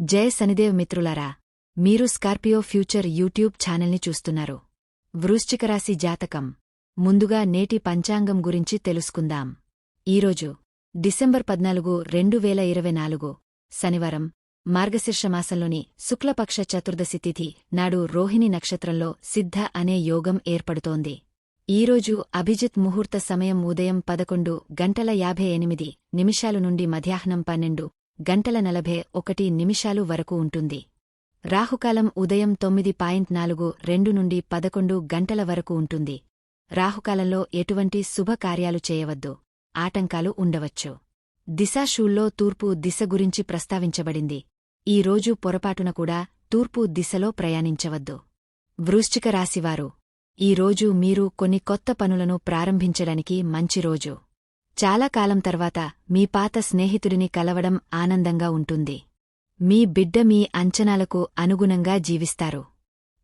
జయ శనిదేవ్ మిత్రులారా మీరు Scorpio future YouTube ఛానల్ని చూస్తున్నారు. వృశ్చికరాశి జాతకం. ముందుగా నేటి పంచాంగం గురించి తెలుసుకుందాం. ఈరోజు డిసెంబర్ పద్నాలుగు రెండు వేల ఇరవై నాలుగు శనివారం మార్గశీర్షమాసంలోని శుక్లపక్ష చతుర్దశి తిథి నాడు రోహిణి నక్షత్రంలో సిద్ధ అనే యోగం ఏర్పడుతోంది. ఈరోజు అభిజిత్ ముహూర్త సమయం ఉదయం పదకొండు గంటల యాభై ఎనిమిది నిమిషాలు నుండి మధ్యాహ్నం పన్నెండు గంటల నలభై ఒకటి నిమిషాలు వరకు ఉంటుంది. రాహుకాలం ఉదయం తొమ్మిది పాయింట్ నాలుగు రెండు నుండి పదకొండు గంటల వరకు ఉంటుంది. రాహుకాలంలో ఎటువంటి శుభకార్యాలు చేయవద్దు. ఆటంకాలు ఉండవచ్చు. దిశాషూల్లో తూర్పు దిశ గురించి ప్రస్తావించబడింది. ఈ రోజు పొరపాటున కూడా తూర్పు దిశలో ప్రయాణించవద్దు. వృశ్చిక రాశివారు ఈ రోజు మీరు కొన్ని కొత్త పనులను ప్రారంభించడానికి మంచి రోజు. చాలా కాలం తర్వాత మీ పాత స్నేహితుడిని కలవడం ఆనందంగా ఉంటుంది. మీ బిడ్డ మీ అంచనాలకు అనుగుణంగా జీవిస్తారు.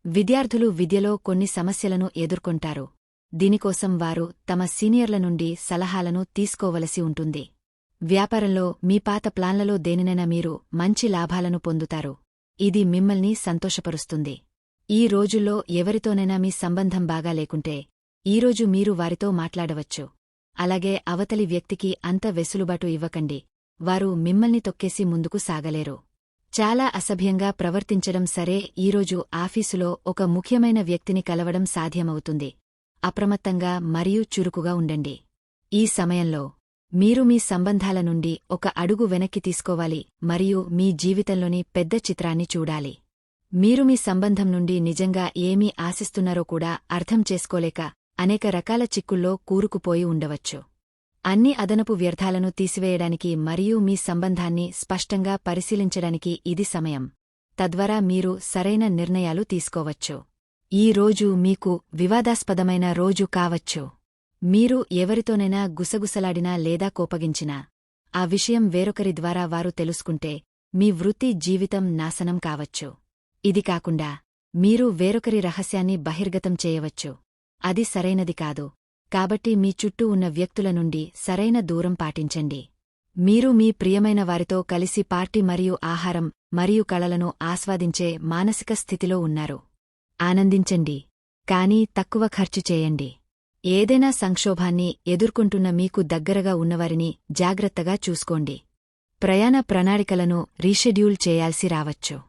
విద్యార్థులు విద్యలో కొన్ని సమస్యలను ఎదుర్కొంటారు. దీనికోసం వారు తమ సీనియర్ల నుండి సలహాలను తీసుకోవలసి ఉంటుంది. వ్యాపారంలో మీ పాత ప్లాన్లలో దేనినైనా మీరు మంచి లాభాలను పొందుతారు. ఇది మిమ్మల్ని సంతోషపరుస్తుంది. ఈ రోజుల్లో ఎవరితోనైనా మీ సంబంధం బాగా లేకుంటే ఈరోజు మీరు వారితో మాట్లాడవచ్చు. అలాగే అవతలి వ్యక్తికి అంత వెసులుబాటు ఇవ్వకండి. వారు మిమ్మల్ని తొక్కేసి ముందుకు సాగలేరు. చాలా అసభ్యంగా ప్రవర్తించడం సరే ఈరోజు ఆఫీసులో ఒక ముఖ్యమైన వ్యక్తిని కలవడం సాధ్యమవుతుంది. అప్రమత్తంగా మరియు చురుకుగా ఉండండి. ఈ సమయంలో మీరు మీ సంబంధాల నుండి ఒక అడుగు వెనక్కి తీసుకోవాలి మరియు మీ జీవితంలోని పెద్ద చిత్రాన్ని చూడాలి. మీరు మీ సంబంధం నుండి నిజంగా ఏమీ ఆశిస్తున్నారో కూడా అర్థం చేసుకోలేక అనేక రకాల చిక్కుల్లో కూరుకుపోయి ఉండవచ్చు. అన్ని అదనపు వ్యర్థాలను తీసివేయడానికి మరియు మీ సంబంధాన్ని స్పష్టంగా పరిశీలించడానికి ఇది సమయం. తద్వారా మీరు సరైన నిర్ణయాలు తీసుకోవచ్చు. ఈ రోజు మీకు వివాదాస్పదమైన రోజు కావచ్చు. మీరు ఎవరితోనైనా గుసగుసలాడినా లేదా కోపగించినా ఆ విషయం వేరొకరి ద్వారా వారు తెలుసుకుంటే మీ వృత్తి జీవితం నాశనం కావచ్చు. ఇది కాకుండా మీరు వేరొకరి రహస్యాన్ని బహిర్గతం చేయవచ్చు. అది సరైనది కాదు. కాబట్టి మీ చుట్టూ ఉన్న వ్యక్తుల నుండి సరైన దూరం పాటించండి. మీరు మీ ప్రియమైన వారితో కలిసి పార్టీ మరియు ఆహారం మరియు కళలను ఆస్వాదించే మానసిక స్థితిలో ఉన్నారు. ఆనందించండి. కానీ తక్కువ ఖర్చు చేయండి. ఏదైనా సంక్షోభాన్ని ఎదుర్కొంటున్న మీకు దగ్గరగా ఉన్నవారిని జాగ్రత్తగా చూసుకోండి. ప్రయాణ ప్రణాళికలను రీషెడ్యూల్ చేయాల్సి రావచ్చు.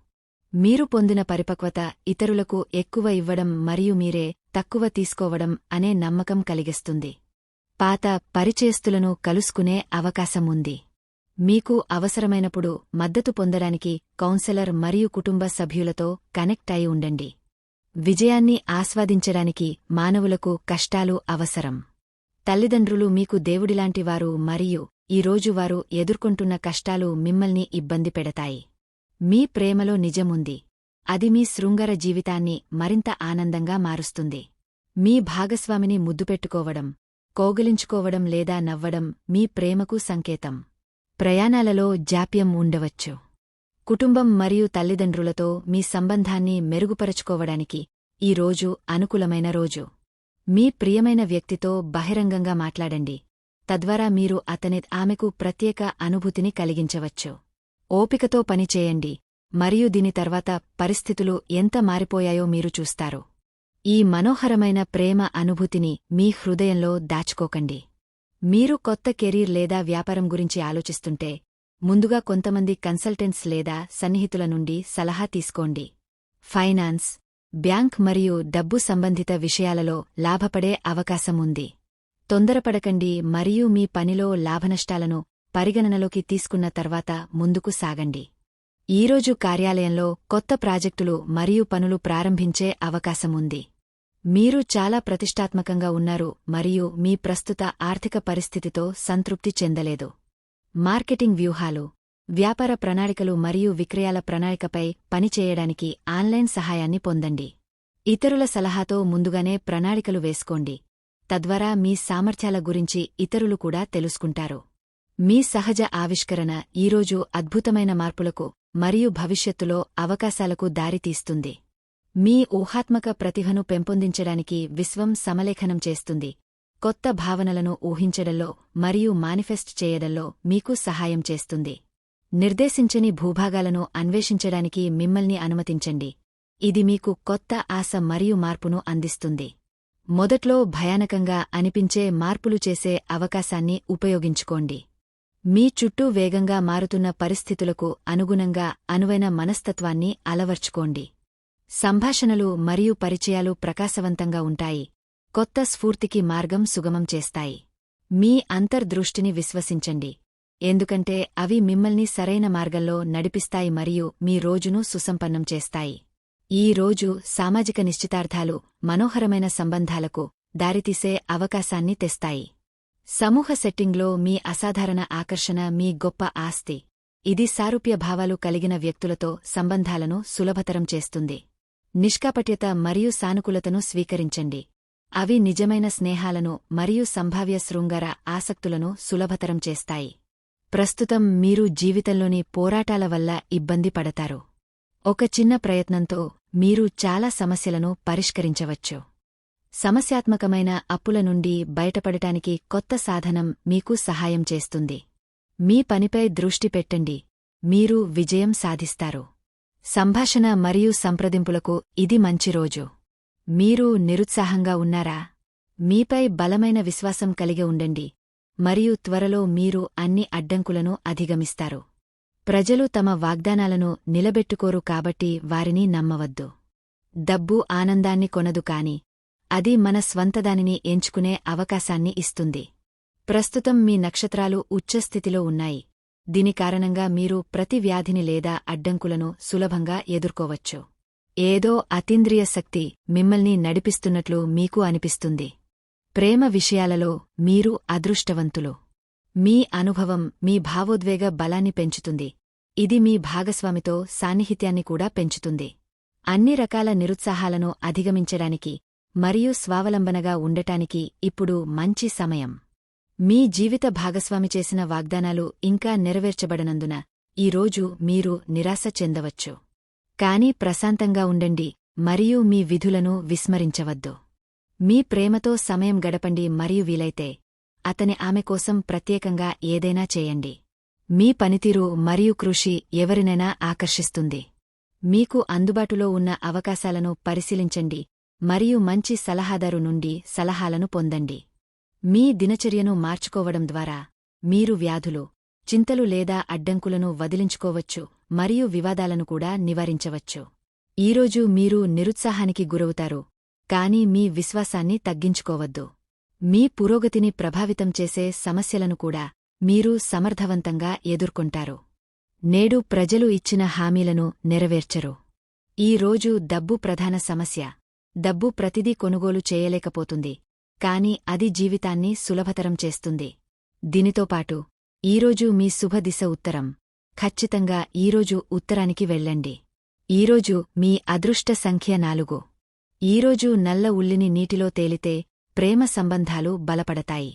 మీరు పొందిన పరిపక్వత ఇతరులకు ఎక్కువ ఇవ్వడం మరియు మీరే తక్కువ తీసుకోవడం అనే నమ్మకం కలిగిస్తుంది. పాత పరిచయస్తులను కలుసుకునే అవకాశం ఉంది మీకు అవసరమైనప్పుడు మద్దతు పొందడానికి కౌన్సెలర్ మరియు కుటుంబ సభ్యులతో కనెక్ట్ అయి ఉండండి. విజయాన్ని ఆస్వాదించడానికి మానవులకు కష్టాలు అవసరం. తల్లిదండ్రులు మీకు దేవుడిలాంటివారు మరియు ఈరోజు వారు ఎదుర్కొంటున్న కష్టాలు మిమ్మల్ని ఇబ్బంది పెడతాయి. మీ ప్రేమలో నిజముంది. అది మీ శృంగర జీవితాన్ని మరింత ఆనందంగా మారుస్తుంది. మీ భాగస్వామిని ముద్దుపెట్టుకోవడం కోగిలించుకోవడం లేదా నవ్వడం మీ ప్రేమకు సంకేతం. ప్రయాణాలలో జాప్యం ఉండవచ్చు. కుటుంబం మరియు తల్లిదండ్రులతో మీ సంబంధాన్ని మెరుగుపరచుకోవడానికి ఈ రోజు అనుకూలమైన రోజు. మీ ప్రియమైన వ్యక్తితో బహిరంగంగా మాట్లాడండి. తద్వారా మీరు అతని ఆమెకు ప్రత్యేక అనుభూతిని కలిగించవచ్చు. ఓపికతో పనిచేయండి. మరియు దీని తర్వాత పరిస్థితులు ఎంత మారిపోయాయో మీరు చూస్తారు. ఈ మనోహరమైన ప్రేమ అనుభూతిని మీ హృదయంలో దాచుకోకండి. మీరు కొత్త కెరీర్ లేదా వ్యాపారం గురించి ఆలోచిస్తుంటే ముందుగా కొంతమంది కన్సల్టెంట్స్ లేదా సన్నిహితుల నుండి సలహా తీసుకోండి. ఫైనాన్స్ బ్యాంక్ మరియు డబ్బు సంబంధిత విషయాలలో లాభపడే అవకాశం ఉంది. తొందరపడకండి మరియు మీ పనిలో లాభనష్టాలను పరిగణనలోకి తీసుకున్న తర్వాత ముందుకు సాగండి. ఈరోజు కార్యాలయంలో కొత్త ప్రాజెక్టులు మరియు పనులు ప్రారంభించే అవకాశముంది. మీరు చాలా ప్రతిష్టాత్మకంగా ఉన్నారు మరియు మీ ప్రస్తుత ఆర్థిక పరిస్థితితో సంతృప్తి చెందలేదు. మార్కెటింగ్ వ్యూహాలు వ్యాపార ప్రణాళికలు మరియు విక్రయాల ప్రణాళికపై పనిచేయడానికి ఆన్లైన్ సహాయాన్ని పొందండి. ఇతరుల సలహాతో ముందుగానే ప్రణాళికలు వేసుకోండి. తద్వారా మీ సామర్థ్యాల గురించి ఇతరులు కూడా తెలుసుకుంటారు. మీ సహజ ఆవిష్కరణ ఈరోజు అద్భుతమైన మార్పులకు మరియు భవిష్యత్తులో అవకాశాలకు దారితీస్తుంది. మీ ఊహాత్మక ప్రతిభను పెంపొందించడానికి విశ్వం సమలేఖనం చేస్తుంది. కొత్త భావనలను ఊహించడంలో మరియు మానిఫెస్ట్ చేయడంలో మీకు సహాయం చేస్తుంది. నిర్దేశించని భూభాగాలను అన్వేషించడానికి మిమ్మల్ని అనుమతించండి. ఇది మీకు కొత్త ఆశ మరియు మార్పును అందిస్తుంది. మొదట్లో భయానకంగా అనిపించే మార్పులు చేసే అవకాశాన్ని ఉపయోగించుకోండి. మీ చుట్టూ వేగంగా మారుతున్న పరిస్థితులకు అనుగుణంగా అనువైన మనస్తత్వాన్ని అలవర్చుకోండి. సంభాషణలు మరియు పరిచయాలు ప్రకాశవంతంగా ఉంటాయి. కొత్త స్ఫూర్తికి మార్గం సుగమం చేస్తాయి. మీ అంతర్దృష్టిని విశ్వసించండి. ఎందుకంటే అవి మిమ్మల్ని సరైన మార్గంలో నడిపిస్తాయి మరియు మీ రోజును సుసంపన్నం చేస్తాయి. ఈ రోజు సామాజిక నిశ్చితార్థాలు మనోహరమైన సంబంధాలకు దారితీసే అవకాశాన్ని తెస్తాయి. సమూహ సెట్టింగ్లో మీ అసాధారణ ఆకర్షణ మీ గొప్ప ఆస్తి. ఇది సారూప్య భావాలు కలిగిన వ్యక్తులతో సంబంధాలను సులభతరం చేస్తుంది. నిష్కాపట్యత మరియు సానుకూలతను స్వీకరించండి. అవి నిజమైన స్నేహాలను మరియు సంభావ్య శృంగార ఆసక్తులను సులభతరం చేస్తాయి. ప్రస్తుతం మీరు జీవితంలోని పోరాటాల వల్ల ఇబ్బంది పడతారు. ఒక చిన్న ప్రయత్నంతో మీరు చాలా సమస్యలను పరిష్కరించవచ్చు. సమస్యాత్మకమైన అప్పుల నుండి బయటపడటానికి కొత్త సాధనం మీకు సహాయం చేస్తుంది. మీ పనిపై దృష్టి పెట్టండి. మీరు విజయం సాధిస్తారు. సంభాషణ మరియు సంప్రదింపులకు ఇది మంచి రోజు. మీరు నిరుత్సాహంగా ఉన్నారా? మీపై బలమైన విశ్వాసం కలిగి ఉండండి. మరియు త్వరలో మీరు అన్ని అడ్డంకులను అధిగమిస్తారు. ప్రజలు తమ వాగ్దానాలను నిలబెట్టుకోరు కాబట్టి వారిని నమ్మవద్దు. డబ్బు ఆనందాన్ని కొనదు కాని అది మన స్వంతదానిని ఎంచుకునే అవకాశాన్ని ఇస్తుంది. ప్రస్తుతం మీ నక్షత్రాలు ఉచ్చస్థితిలో ఉన్నాయి. దీని కారణంగా మీరు ప్రతి వ్యాధిని లేదా అడ్డంకులను సులభంగా ఎదుర్కోవచ్చు. ఏదో అతీంద్రియ శక్తి మిమ్మల్ని నడిపిస్తున్నట్లు మీకు అనిపిస్తుంది. ప్రేమ విషయాలలో మీరు అదృష్టవంతులు. మీ అనుభవం మీ భావోద్వేగ బలాన్ని పెంచుతుంది. ఇది మీ భాగస్వామితో సాన్నిహిత్యాన్ని కూడా పెంచుతుంది. అన్ని రకాల నిరుత్సాహాలను అధిగమించడానికి మరియు స్వావలంబనగా ఉండటానికి ఇప్పుడు మంచి సమయం. మీ జీవిత భాగస్వామి చేసిన వాగ్దానాలు ఇంకా నెరవేర్చబడనందున ఈరోజు మీరు నిరాశ చెందవచ్చు. కాని ప్రశాంతంగా ఉండండి మరియు మీ విధులను విస్మరించవద్దు. మీ ప్రేమతో సమయం గడపండి మరియు వీలైతే అతని ఆమె కోసం ప్రత్యేకంగా ఏదైనా చేయండి. మీ పనితీరు మరియు కృషి ఎవరినైనా ఆకర్షిస్తుంది. మీకు అందుబాటులో ఉన్న అవకాశాలను పరిశీలించండి మరియు మంచి సలహాదారు నుండి సలహాలను పొందండి. మీ దినచర్యను మార్చుకోవడం ద్వారా మీరు వ్యాధులు చింతలు లేదా అడ్డంకులను వదిలించుకోవచ్చు మరియు వివాదాలను కూడా నివారించవచ్చు. ఈరోజు మీరు నిరుత్సాహానికి గురవుతారు కాని మీ విశ్వాసాన్ని తగ్గించుకోవద్దు. మీ పురోగతిని ప్రభావితం చేసే సమస్యలను కూడా మీరు సమర్థవంతంగా ఎదుర్కొంటారు. నేడు ప్రజలు ఇచ్చిన హామీలను నెరవేర్చరు. ఈ రోజు డబ్బు ప్రధాన సమస్య. డబ్బు ప్రతిదీ కొనుగోలు చేయలేకపోతుంది. కాని అది జీవితాన్ని సులభతరం చేస్తుంది. దీనితోపాటు ఈరోజు మీ శుభదిశ ఉత్తరం. ఖచ్చితంగా ఈరోజు ఉత్తరానికి వెళ్ళండి. ఈరోజు మీ అదృష్ట సంఖ్య నాలుగు. ఈరోజు నల్ల ఉల్లిని నీటిలో తేలితే ప్రేమ సంబంధాలు బలపడతాయి.